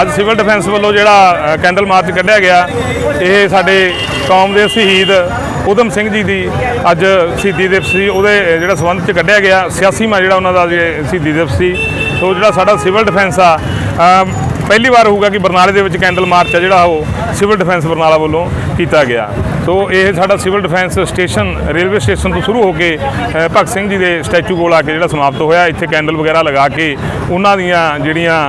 ਅੱਜ civil defence ਵੱਲੋਂ ਜਿਹੜਾ ਕੈਂਡਲ ਮਾਰਚ ਕੱਢਿਆ ਗਿਆ, ਇਹ ਸਾਡੇ ਕੌਮ ਦੇ ਸ਼ਹੀਦ ਉਦਮ ਸਿੰਘ ਜੀ ਦੀ ਅੱਜ ਸ਼ਹੀਦੀ ਦਿਵਸ ਸੀ। ਉਹਦੇ ਜਿਹੜਾ ਸੰਬੰਧ ਚ ਕੱਢਿਆ ਗਿਆ 86ਵਾਂ ਜਿਹੜਾ ਉਹਨਾਂ ਦਾ ਸ਼ਹੀਦੀ ਦਿਵਸ ਸੀ। ਸੋ ਜਿਹੜਾ ਸਾਡਾ ਸਿਵਲ ਡਿਫੈਂਸ ਆ ਪਹਿਲੀ ਵਾਰ ਹੋਊਗਾ ਕਿ ਬਰਨਾਲੇ ਦੇ ਵਿੱਚ ਕੈਂਡਲ ਮਾਰਚ ਆ ਜਿਹੜਾ ਉਹ ਸਿਵਲ ਡਿਫੈਂਸ ਬਰਨਾਲਾ ਵੱਲੋਂ ਕੀਤਾ ਗਿਆ। ਸੋ ਇਹ ਸਾਡਾ civil defence station, railway station ਤੋਂ ਸ਼ੁਰੂ ਹੋ ਕੇ ਭਗਤ ਸਿੰਘ ਜੀ ਦੇ ਸਟੈਚੂ ਕੋਲ ਆ ਕੇ ਜਿਹੜਾ ਸਮਾਪਤ ਹੋਇਆ। ਇੱਥੇ ਕੈਂਡਲ ਵਗੈਰਾ ਲਗਾ ਕੇ ਉਹਨਾਂ ਦੀਆਂ ਜਿਹੜੀਆਂ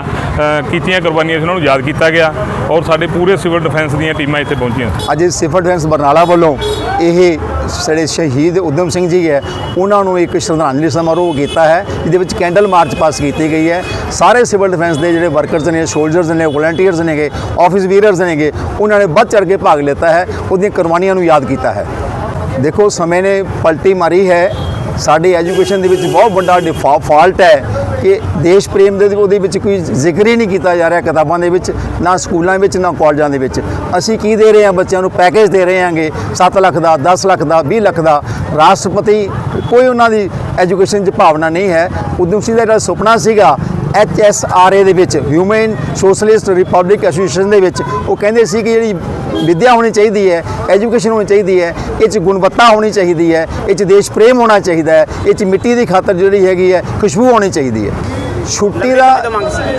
ਕੀਤੀਆਂ ਕੁਰਬਾਨੀਆਂ ਉਹਨਾਂ ਨੂੰ ਯਾਦ ਕੀਤਾ ਗਿਆ ਔਰ ਸਾਡੇ ਪੂਰੇ ਸਿਵਲ ਡਿਫੈਂਸ ਦੀਆਂ ਟੀਮਾਂ ਇੱਥੇ ਪਹੁੰਚੀਆਂ। ਅੱਜ ਸਿਵਲ ਡਿਫੈਂਸ ਬਰਨਾਲਾ ਵੱਲੋਂ ਇਹ ਸਾਡੇ ਸ਼ਹੀਦ ਉਦਮ ਸਿੰਘ ਜੀ ਹੈ, ਉਹਨਾਂ ਨੂੰ ਇੱਕ ਸ਼ਰਧਾਂਜਲੀ ਸਮਾਰੋਹ ਕੀਤਾ ਹੈ, ਜਿਹਦੇ ਵਿੱਚ ਕੈਂਡਲ ਮਾਰਚ ਪਾਸ ਕੀਤੀ ਗਈ ਹੈ। ਸਾਰੇ ਸਿਵਲ ਡਿਫੈਂਸ ਦੇ ਜਿਹੜੇ ਵਰਕਰਸ ਨੇ ਸੋਲਜਰਸ ਨੇ ਵੋਲੰਟੀਅਰਸ ਨੇਗੇ ਆਫਿਸ ਵੀਰਰਸ ਨੇਗੇ ਉਹਨਾਂ ਨੇ ਵੱਧ ਚੜ ਕੇ ਭਾਗ ਲਿੱਤਾ ਹੈ, ਉਹਦੀਆਂ ਕੁਰਬਾਨੀਆਂ ਨੂੰ ਯਾਦ ਕੀਤਾ ਹੈ। ਦੇਖੋ, ਸਮੇਂ ਨੇ ਪਲਟੀ ਮਾਰੀ ਹੈ, ਸਾਡੀ ਐਜੂਕੇਸ਼ਨ ਦੇ ਵਿੱਚ ਬਹੁਤ ਵੱਡਾ ਡਿਫਾ ਫਾਲਟ ਹੈ। ਕਿ ਦੇਸ਼ ਪ੍ਰੇਮ ਦੇ ਉਹਦੇ ਵਿੱਚ ਕੋਈ ਜ਼ਿਕਰ ਹੀ ਨਹੀਂ ਕੀਤਾ ਜਾ ਰਿਹਾ ਕਿਤਾਬਾਂ ਦੇ ਵਿੱਚ, ਨਾ ਸਕੂਲਾਂ ਵਿੱਚ, ਨਾ ਕਾਲਜਾਂ ਦੇ ਵਿੱਚ। ਅਸੀਂ ਕੀ ਦੇ ਰਹੇ ਹਾਂ ਬੱਚਿਆਂ ਨੂੰ? ਪੈਕੇਜ ਦੇ ਰਹੇ ਹਾਂਗੇ। 7 ਲੱਖ ਦਾ 10 ਲੱਖ ਦਾ 20 ਲੱਖ ਦਾ। ਰਾਸ਼ਟਰਪਤੀ, ਕੋਈ ਉਹਨਾਂ ਦੀ ਐਜੂਕੇਸ਼ਨ 'ਚ ਭਾਵਨਾ ਨਹੀਂ ਹੈ। ਉਦਮ ਸੀ ਦਾ ਜਿਹੜਾ ਸੁਪਨਾ ਸੀਗਾ ਐਚ ਐਸ ਆਰ ਏ ਦੇ ਵਿੱਚ ਹਿਊਮਨ ਸੋਸ਼ਲਿਸਟ ਰਿਪਬਲਿਕ ਐਸੋਸੀਏਸ਼ਨ ਦੇ ਵਿੱਚ, ਉਹ ਕਹਿੰਦੇ ਸੀ ਕਿ ਜਿਹੜੀ ਵਿਦਿਆ ਹੋਣੀ ਚਾਹੀਦੀ ਹੈ ਐਜੂਕੇਸ਼ਨ ਹੋਣੀ ਚਾਹੀਦੀ ਹੈ, ਇਹ 'ਚ ਗੁਣਵੱਤਾ ਹੋਣੀ ਚਾਹੀਦੀ ਹੈ, ਇਹ 'ਚ ਦੇਸ਼ ਪ੍ਰੇਮ ਹੋਣਾ ਚਾਹੀਦਾ ਹੈ, ਇਹ 'ਚ ਮਿੱਟੀ ਦੀ ਖਾਤਰ ਜਿਹੜੀ ਹੈਗੀ ਹੈ, ਖੁਸ਼ਬੂ ਹੋਣੀ ਚਾਹੀਦੀ ਹੈ। ਛੁੱਟੀ ਦਾ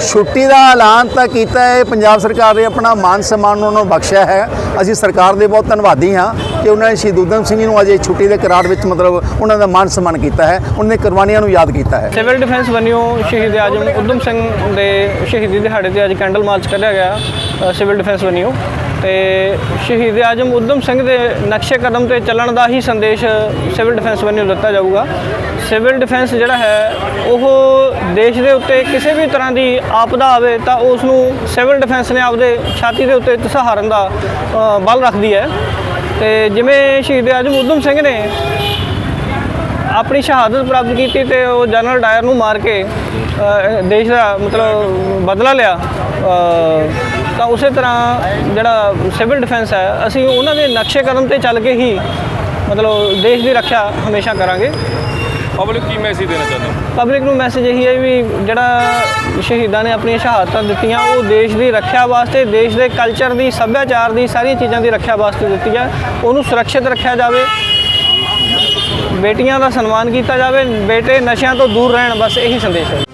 ਛੁੱਟੀ ਦਾ ਐਲਾਨ ਤਾਂ ਕੀਤਾ ਹੈ ਪੰਜਾਬ ਸਰਕਾਰ ਨੇ ਆਪਣਾ ਮਾਨ ਸਨਮਾਨ ਉਹਨਾਂ ਨੂੰ ਬਖਸ਼ਿਆ ਹੈ। ਅਸੀਂ ਸਰਕਾਰ ਦੇ ਬਹੁਤ ਧੰਨਵਾਦੀ ਹਾਂ ਕਿ ਉਹਨਾਂ ਨੇ ਸ਼ਹੀਦ ਊਧਮ ਸਿੰਘ ਜੀ ਨੂੰ ਅੱਜ ਇਹ ਛੁੱਟੀ ਦੇ ਕਰਾਰ ਵਿੱਚ ਮਤਲਬ ਉਹਨਾਂ ਦਾ ਮਾਨ ਸਨਮਾਨ ਕੀਤਾ ਹੈ। ਉਹਨਾਂ ਦੇ ਕੁਰਬਾਨੀਆਂ ਨੂੰ ਯਾਦ ਕੀਤਾ ਹੈ। ਸਿਵਲ ਡਿਫੈਂਸ ਵਨਿਓ ਸ਼ਹੀਦ ਆਜਮ ਉਦਮ ਸਿੰਘ ਦੇ ਸ਼ਹੀਦੀ ਦਿਹਾੜੇ ਤੇ ਅੱਜ ਕੈਂਡਲ ਮਾਰਚ ਕੱਢਿਆ ਗਿਆ ਸਿਵਲ ਡਿਫੈਂਸ ਵਨਿਓ ਤੇ ਸ਼ਹੀਦ ਆਜਮ ਉਦਮ ਸਿੰਘ ਦੇ ਨਕਸ਼ੇ ਕਦਮ ਤੇ ਚੱਲਣ ਦਾ ਹੀ ਸੰਦੇਸ਼ ਸਿਵਲ ਡਿਫੈਂਸ ਵਨਿਓ ਦਿੱਤਾ ਜਾਊਗਾ। ਸਿਵਲ ਡਿਫੈਂਸ ਜਿਹੜਾ ਹੈ, ਉਹ ਦੇਸ਼ ਦੇ ਉੱਤੇ ਕਿਸੇ ਵੀ ਤਰ੍ਹਾਂ ਦੀ ਆਪਦਾ ਆਵੇ ਤਾਂ ਉਸ ਨੂੰ ਸਿਵਲ ਡਿਫੈਂਸ ਨੇ ਆਪਦੇ ਛਾਤੀ ਦੇ ਉੱਤੇ ਸਹਾਰਨ ਦਾ ਬਲ ਰੱਖਦੀ ਹੈ। ਤੇ ਜਿਵੇਂ ਸ਼ਹੀਦ ਆਜਮ ਉਦਮ ਸਿੰਘ ਨੇ ਆਪਣੀ ਸ਼ਹਾਦਤ ਪ੍ਰਾਪਤ ਕੀਤੀ ਤੇ ਉਹ ਜਨਰਲ ਡਾਇਰ ਨੂੰ ਮਾਰ ਕੇ ਦੇਸ਼ ਦਾ ਮਤਲਬ ਬਦਲਾ ਲਿਆ ਤਾਂ ਉਸੇ ਤਰ੍ਹਾਂ ਜਿਹੜਾ ਸਿਵਲ ਡਿਫੈਂਸ ਹੈ, ਅਸੀਂ ਉਹਨਾਂ ਦੇ ਨਕਸ਼ੇ ਕਦਮ ਤੇ ਚੱਲ ਕੇ ਹੀ ਮਤਲਬ ਦੇਸ਼ ਦੀ ਰੱਖਿਆ ਹਮੇਸ਼ਾ ਕਰਾਂਗੇ। ਪਬਲਿਕ ਕੀ ਮੈਸੇਜ ਦੇਣਾ ਚਾਹੁੰਦੇ ਪਬਲਿਕ ਨੂੰ ਮੈਸੇਜ ਇਹੀ ਹੈ ਵੀ ਜਿਹੜਾ ਸ਼ਹੀਦਾਂ ਨੇ ਆਪਣੀਆਂ ਸ਼ਹਾਦਤਾਂ ਦਿੱਤੀਆਂ, ਉਹ ਦੇਸ਼ ਦੀ ਰੱਖਿਆ ਵਾਸਤੇ, ਦੇਸ਼ ਦੇ ਕਲਚਰ ਦੀ, ਸੱਭਿਆਚਾਰ ਦੀ, ਸਾਰੀਆਂ ਚੀਜ਼ਾਂ ਦੀ ਰੱਖਿਆ ਵਾਸਤੇ ਦਿੱਤੀ ਹੈ ਉਹਨੂੰ ਸੁਰੱਖਿਅਤ ਰੱਖਿਆ ਜਾਵੇ। ਬੇਟੀਆਂ ਦਾ ਸਨਮਾਨ ਕੀਤਾ ਜਾਵੇ। ਬੇਟੇ ਨਸ਼ਿਆਂ ਤੋਂ ਦੂਰ ਰਹਿਣ, ਬਸ ਇਹੀ ਸੰਦੇਸ਼ ਹੈ।